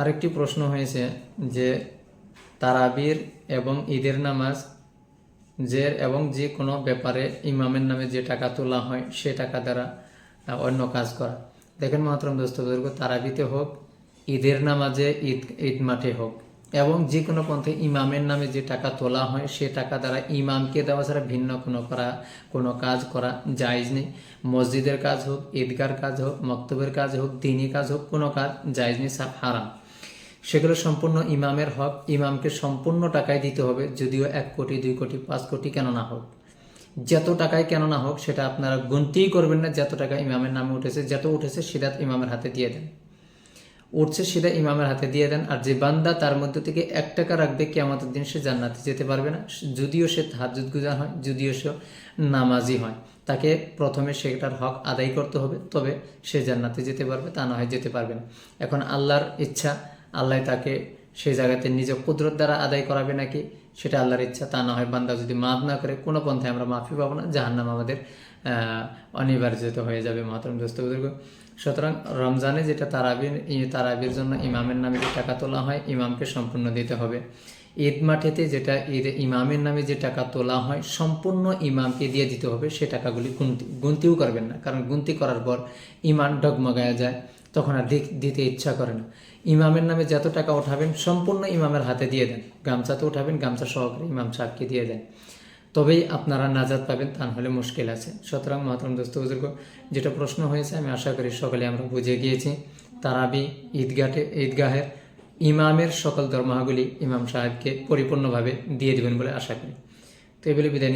আরেকটি প্রশ্ন হয়েছে যে তারাবির এবং ঈদের নামাজ যে এবং যে কোনো ব্যাপারে ইমামের নামে যে টাকা তোলা হয় সে টাকা দ্বারা অন্য কাজ করা। দেখেন মাতরম দোস্ত বুজুর্গ, তারাবিতে হোক, ঈদের নামাজে ঈদ ঈদ মাঠে হোক, এবং যে কোনো পন্থে ইমামের নামে যে টাকা তোলা হয় সে টাকা দ্বারা ইমামকে দেওয়া ছাড়া ভিন্ন কোনো করা, কোনো কাজ করা জায়জ নেই। মসজিদের কাজ হোক, ঈদগার কাজ হোক, মক্তবের কাজ হোক, দিনী কাজ হোক, কোনো কাজ জায়জ নেই, সব হারাম। সেগুলো সম্পূর্ণ ইমামের হক। ইমামকে সম্পূর্ণ টাকায় দিতে হবে, যদিও এক কোটি, দুই কোটি, পাঁচ কোটি কেন না হোক। যত টাকায় কেন না হোক, সেটা আপনারা গুনতেই করবেন না। যত টাকা ইমামের নামে উঠেছে, যত উঠেছে সেটা ইমামের হাতে দিয়ে দেন। উঠছে সেটা ইমামের হাতে দিয়ে দেন, আর যে বান্দা তার মধ্যে থেকে এক টাকা রাখবে কেমতের দিন সে জান্নাতে যেতে পারবে না। যদিও সে হাজুদ গুজার হয়, যদিও সে নামাজি হয়। তাকে প্রথমে সেটার হক আদায় করতে হবে, তবে সে জান্নাতে যেতে পারবে, তা না হয় যেতে পারবে না। এখন আল্লাহর ইচ্ছা আল্লাহ তাকে সেই জায়গাতে নিজ কুদরত দ্বারা আদায় করাবে নাকি? সেটা আল্লাহর ইচ্ছা, তা না হয় বান্দা যদি মাফ না করে, কোনো পন্থায় আমরা মাফি পাবো না। জাহান্নাম আমাদের অনিবার্যত হয়ে যাবে, মহাতরম দোস্ত সুতরাং রমজানে যেটা তারাবির তারাবির জন্য ইমামের নামে যে টাকা তোলা হয়, ইমামকে সম্পূর্ণ দিতে হবে। ঈদ মাঠেতে যেটা, ঈদ ইমামের নামে যে টাকা তোলা হয়, সম্পূর্ণ ইমামকে দিয়ে দিতে হবে। সে টাকাগুলি গুনতি, গুনতিও করবেন না। কারণ গুনতি করার পর ইমান ডগমগায়া যায়। তখন আর দিতে ইচ্ছা করে না। ইমামের নামে যত টাকা উঠাবেন সম্পূর্ণ ইমামের হাতে দিয়ে দেন। গামছা তো উঠাবেন গামছা সহকারে ইমাম সাহেবকে দিয়ে দেন। তবেই আপনারা নাজাদ পাবেন, তা হলে মুশকিল আছে। সুতরাং মহতরম দোস্ত বুজুর্গ, যেটা প্রশ্ন হয়েছে, আমি আশা করি সকলে আমরা বুঝে গিয়েছি। তারাবি ঈদগাহে ঈদগাহের ইমামের সকল দরমাহাগুলি ইমাম সাহেবকে পরিপূর্ণভাবে দিয়ে দিবেন বলে আশা করি। তো এগুলি বিদায়